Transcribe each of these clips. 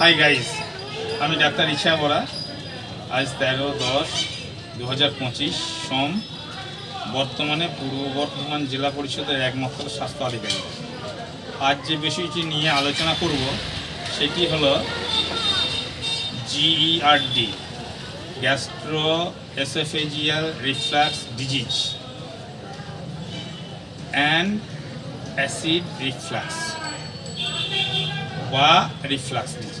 Hi guys আমি doctor ইচ্ছা বরা। আজ তেরো দশ দু সোম। বর্তমানে পূর্ব বর্ধমান জেলা পরিষদের একমাত্র স্বাস্থ্য আধিকারিক। আজ যে বিষয়টি নিয়ে আলোচনা করব, সেটি হলো GERD gastro oesophageal reflux disease and acid reflux বা reflux disease.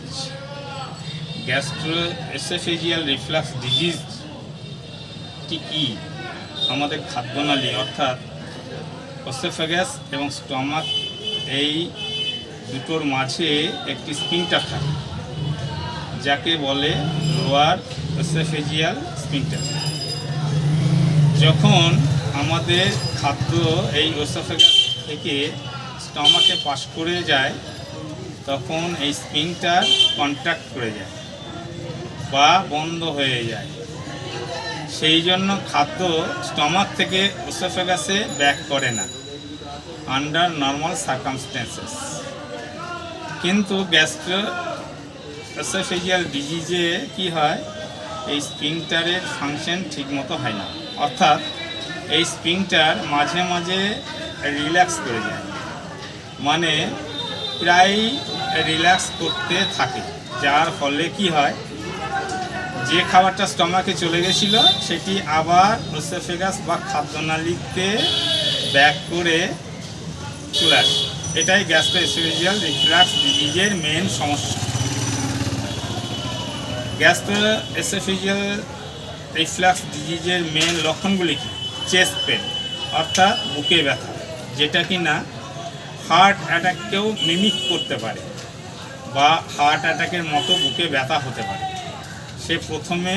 Gastro oesophageal reflux ডিজিজটি কি আমাদের খাদ্যনালী, অর্থাৎ ওসেফেগাস এবং স্টমাক এই দুটোর মাঝে একটি স্পিংটার থাকে, যাকে বলে লোয়ার ওসেফেজিয়াল স্পিংটার যখন আমাদের খাদ্য এই ওসেফেগাস থেকে স্টমাকে পাস করে যায়, তখন এই স্পিনটার কন্ট্যাক্ট করে যায়। বা বন্ধ হয়ে যায়। সেই জন্য খাদ্য স্টমাক থেকে ওসোফেগাসে ব্যাক করে না আন্ডার নর্মাল সার্কামস্টেন্সেস কিন্তু গ্যাস্ট্রো ওসোফেজিয়াল ডিজিজে কি হয়? এই স্প্রিংটারের ফাংশন ঠিকমতো হয় না। অর্থাৎ এই স্প্রিংটার মাঝে মাঝে রিল্যাক্স করে যায়। মানে প্রায় রিল্যাক্স করতে থাকে। যার ফলে কি হয়? যে খাবারটা স্টমাকে চলে গেছিল, সেটি আবার ওসেফেগাস বা খাদ্যনালীতে ব্যাক করে চলে আসে। এটাই গ্যাস্ট্রোএসোফেজিয়াল রিফ্লাক্স ডিজিজের মেন সমস্যা। গ্যাস্ট্রোএসোফেজিয়াল রিফ্লাক্স ডিজিজের মেন লক্ষণগুলি কি? চেস্ট পেন অর্থাৎ বুকে ব্যথা, যেটা কি না হার্ট অ্যাটাককেও মিমিক করতে পারে বা হার্ট অ্যাটাকের মতো বুকে ব্যথা হতে পারে। সে প্রথমে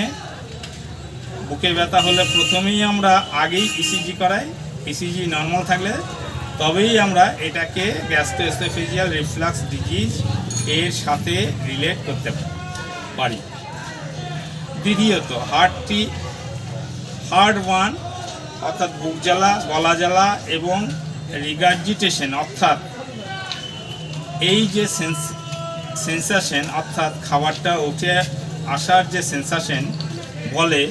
বুকে ব্যথা হলে প্রথমেই আমরা আগেই ইসিজি করাই। ইসিজি নর্মাল থাকলে তবেই আমরা এটাকে গ্যাস্ট্রোএসোফেজিয়াল রিফ্লাক্স ডিজিজ এর সাথে রিলেট করতে পারি। দ্বিতীয়ত হার্টটি হার্ড ওয়ান অর্থাৎ বুক জ্বালা, গলা জ্বালা এবং রিগার্জিটেশন অর্থাৎ এই যে সেন্স সেন্সাশন অর্থাৎ খাবারটা উঠে আসার যে সেন্সাশন বলে,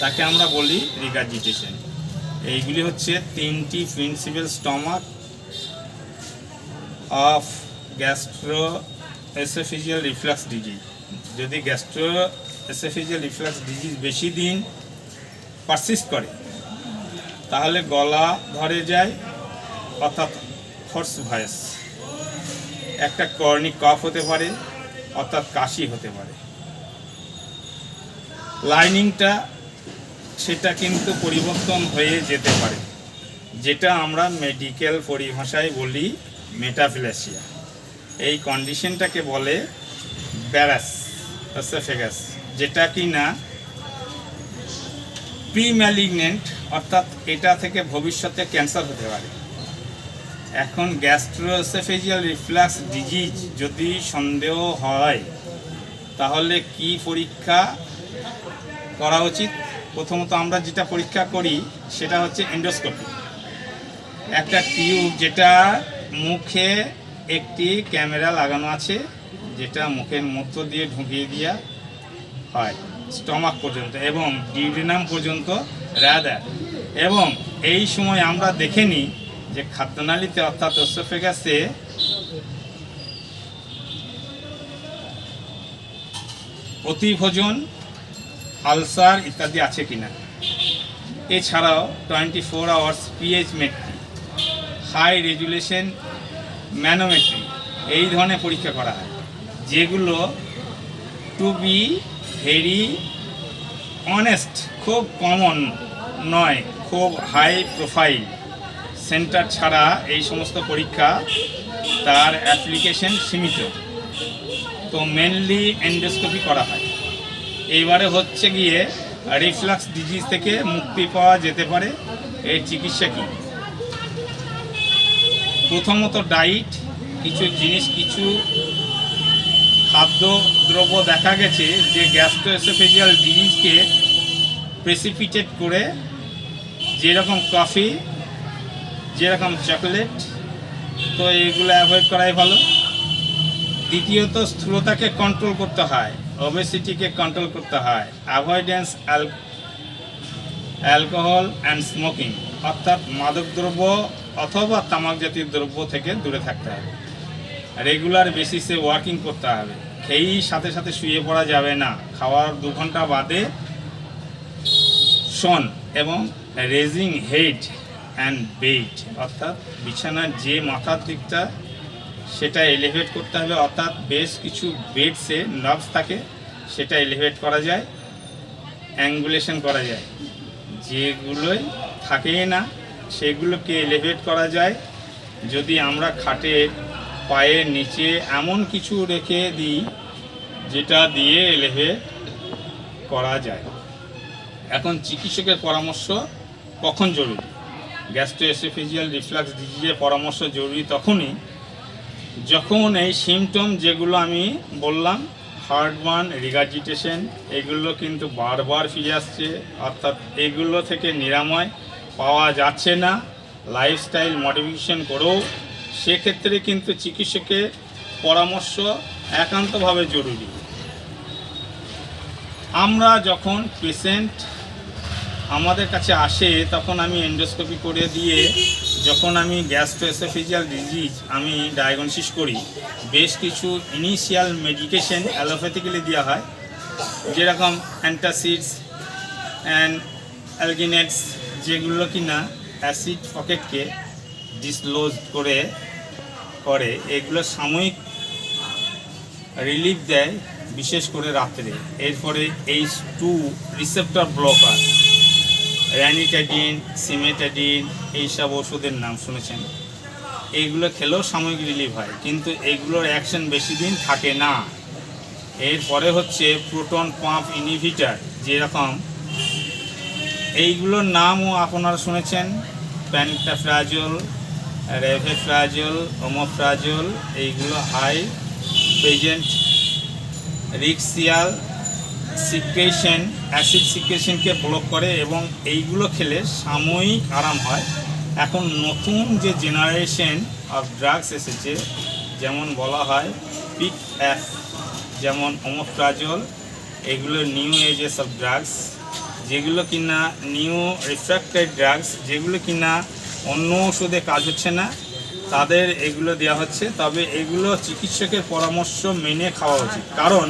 তাকে আমরা বলি রিগার্জিটেশন এইগুলি হচ্ছে তিনটি principal stomach of gastro oesophageal reflux disease যদি গ্যাস্ট্রো এসোফিজিয়াল রিফ্লাক্স ডিজিজ বেশি দিন পারসিস্ট করে, তাহলে গলা ধরে যায়, অর্থাৎ হর্স ভয়েস। একটা কর্নিক কফ হতে পারে, অর্থাৎ কাশি হতে পারে। লাইনিংটা সেটা কিন্তু পরিবর্তন হয়ে যেতে পারে, যেটা আমরা মেডিকেল পরিভাষায় বলি মেটাফিলেসিয়া এই কন্ডিশনটাকে বলে ব্যারাস ফেগাস যেটা কি না প্রি ম্যালিগনেন্ট অর্থাৎ এটা থেকে ভবিষ্যতে ক্যান্সার হতে পারে। এখন গ্যাস্ট্রোসেফেজিয়াল রিফ্লাক্স ডিজিজ যদি সন্দেহ হয়, তাহলে কি পরীক্ষা করা উচিত। প্রথমত আমরা যেটা পরীক্ষা করি, সেটা হচ্ছে এন্ডোস্কোপি একটা টিউব যেটা মুখে একটি ক্যামেরা লাগানো আছে, যেটা মুখের মধ্য দিয়ে ঢুকিয়ে দেওয়া হয়, স্টমাক পর্যন্ত এবং ডিউডিনাম পর্যন্ত রাদার এবং এই সময় আমরা দেখে নিই যে খাদ্যনালীতে অর্থাৎ ওসফে গেছে অতিভোজন আলসার ইত্যাদি আছে কিনা। এছাড়াও twenty four hours pH metry high resolution manometry এই ধরনের পরীক্ষা করা হয়, যেগুলো টু বি ভেরি অনেস্ট খুব কমন নয়, খুব হাই প্রোফাইল সেন্টার ছাড়া এই সমস্ত পরীক্ষা তার অ্যাপ্লিকেশন সীমিত। তো মেনলি এন্ডোস্কোপি করা হয়। এইবারে হচ্ছে গিয়ে রিফ্লাক্স ডিজিজ থেকে মুক্তি পাওয়া যেতে পারে। এর চিকিৎসা কী? প্রথমত ডাইট কিছু জিনিস, কিছু খাদ্য দ্রব্য দেখা গেছে যে গ্যাস্ট্রোএসোফেজিয়াল ডিজিজকে প্রেসিপিটেট করে যেরকম কফি যেরকম চকলেট তো এগুলো অ্যাভয়েড করাই ভালো। দ্বিতীয়ত স্থূলতাকে কন্ট্রোল করতে হয়। ওবেসিটিকে কন্ট্রোল করতে হয়। অ্যাভয়েডেন্স অ্যালকোহল অ্যান্ড স্মোকিং অর্থাৎ মাদকদ্রব্য অথবা তামাক জাতীয় দ্রব্য থেকে দূরে থাকতে হবে। রেগুলার বেসিসে ওয়ার্কিং করতে হবে। খেয়েই সাথে সাথে শুয়ে পড়া যাবে না। খাওয়ার দু ঘণ্টা বাদে শন এবং রেজিং হেড অ্যান্ড বেইট অর্থাৎ বিছানার যে মাথার দিকটা সেটা এলিভেট করতে হবে, অর্থাৎ বেশ কিছু বেডসে নার্ভস থাকে, সেটা এলিভেট করা যায় অ্যাঙ্গুলেশন করা যায়। যেগুলোই থাকেই না, সেগুলোকে এলিভেট করা যায়। যদি আমরা খাটের পায়ের নিচে এমন কিছু রেখে দিই, যেটা দিয়ে এলিভেট করা যায়। এখন চিকিৎসকের পরামর্শ কখন জরুরি? গ্যাস্ট্রোএসোফেজিয়াল রিফ্লাক্স ডিজিজের পরামর্শ জরুরি তখনই যখন এই সিমটম যেগুলো আমি বললাম হার্ট বার্ন রিগার্জিটেশন এগুলো কিন্তু বারবার ফিরে আসছে, অর্থাৎ এগুলো থেকে নিরাময় পাওয়া যাচ্ছে না লাইফস্টাইল মডিফিকেশন করেও, সেক্ষেত্রে কিন্তু চিকিৎসকের পরামর্শ একান্তভাবে জরুরি। আমরা যখন পেশেন্ট আমাদের কাছে আসে, তখন আমি এন্ডোস্কোপি করে দিয়ে যখন আমি গ্যাস্ট্রোএসোফেজিয়াল ডিজিজ আমি ডায়াগনোসিস করি, বেশ কিছু ইনিশিয়াল মেডিকেশন অ্যালোপ্যাথিক্যালি দেওয়া হয়, যেরকম অ্যান্টাসিডস অ্যান্ড অ্যালগিনেটস যেগুলো কিনা অ্যাসিড পকেটকে ডিসলোজ করে করে, এগুলো সাময়িক রিলিফ দেয়, বিশেষ করে রাত্রে। এরপরে H two receptor blocker ranitidine cimetidine, এইসব ওষুধের নাম শুনেছেন। এইগুলো খেলেও সাময়িক রিলিফ হয়, কিন্তু এগুলোর অ্যাকশন বেশি দিন থাকে না। এরপরে হচ্ছে প্রোটন পাম্প ইনহিবিটার যেরকম। এইগুলোর নামও আপনারা শুনেছেন প্যান্টাফ্রাজল রেভেফ্রাজল ওমোফ্রাজল এইগুলো হাই প্রেজেন্ট রিক্সিয়াল সিক্রেশন অ্যাসিড সিক্রেশনকে ব্লক করে এবং এইগুলো খেলে সাময়িক আরাম হয়। এখন নতুন যে জেনারেশন অফ ড্রাগস এসেছে, যেমন বলা হয় পিক অ্যাফ যেমন ওমোপ্রাজল এগুলো নিউ এজেস অফ ড্রাগস যেগুলো কিনা নিউ রিফ্র্যাক্টেড ড্রাগস যেগুলো কিনা অন্য ওষুধে কাজ হচ্ছে না, তাদের এগুলো দেওয়া হচ্ছে। তবে এগুলো চিকিৎসকের পরামর্শ মেনে খাওয়া উচিত। কারণ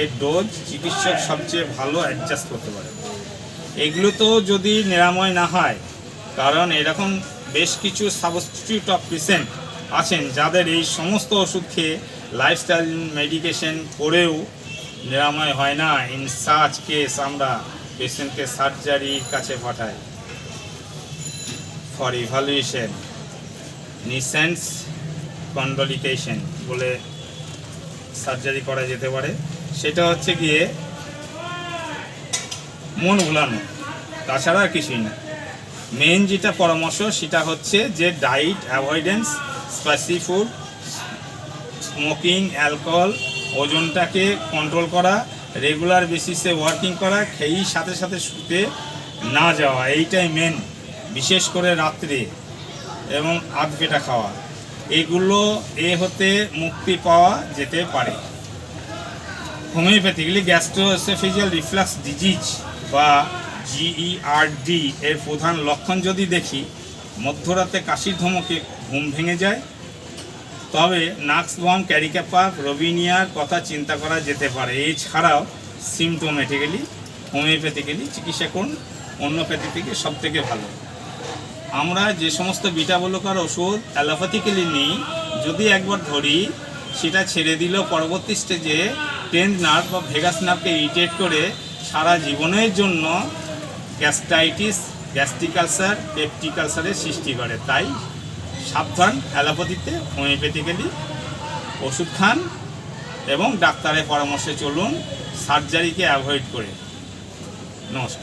এর ডোজ চিকিৎসক সবচেয়ে ভালো অ্যাডজাস্ট করতে পারে। এগুলো তো যদি নিরাময় না হয়, কারণ এরকম বেশ কিছু সাবস্টিটিউট অফ পেশেন্ট আছেন যাদের এই সমস্ত ওষুধ খেয়ে লাইফস্টাইল মেডিকেশন করেও নিরাময় হয় না। ইন সাচ কেস আমরা পেশেন্টকে সার্জারির কাছে পাঠাই। ফর ইভালুয়েশন নিসেন্স কন্ডলিকেশন বলে সার্জারি করা যেতে পারে। সেটা হচ্ছে গিয়ে মন ভুলানো। তাছাড়া আর কিছুই না। মেন যেটা পরামর্শ, সেটা হচ্ছে যে diet avoidance spicy food smoking alcohol ওজনটাকে control করা রেগুলার বেসিসে ওয়ার্কিং করা, খেয়েই সাথে সাথে শুতে না যাওয়া, এইটাই মেন বিশেষ করে রাত্রে এবং আধ পেটা খাওয়া। এগুলো এ হতে মুক্তি পাওয়া যেতে পারে। Homeopathically gastro oesophageal reflux disease বা জিইআরডি এর প্রধান লক্ষণ যদি দেখি, মধ্যরাতে কাশির ধমকে ঘুম ভেঙে যায়। তবে নাক্স বম ক্যারিক্যাপার রবিনিয়ার কথা চিন্তা করা যেতে পারে। এছাড়াও সিমটোমেটিক্যালি হোমিওপ্যাথিক্যালি চিকিৎসা করুন অন্যপ্যাথি থেকে সব থেকে ভালো। আমরা যে সমস্ত বিটা বলকার ওষুধ অ্যালোপ্যাথিক্যালি নিই, যদি একবার ধরি, সেটা ছেড়ে দিলেও পরবর্তী স্টেজে টেন্থ নার্ভ বা ভেগাস নার্ভকে ইরিটেট করে সারা জীবনের জন্য গ্যাস্ট্রাইটিস গ্যাস্ট্রিক আলসার পেপটিক আলসারের সৃষ্টি করে। তাই সাবধান অ্যালোপ্যাথিতে, হোমিওপ্যাথিক্যালি ওষুধ খান এবং ডাক্তারের পরামর্শে চলুন, সার্জারিকে অ্যাভয়েড করে। নমস্কার।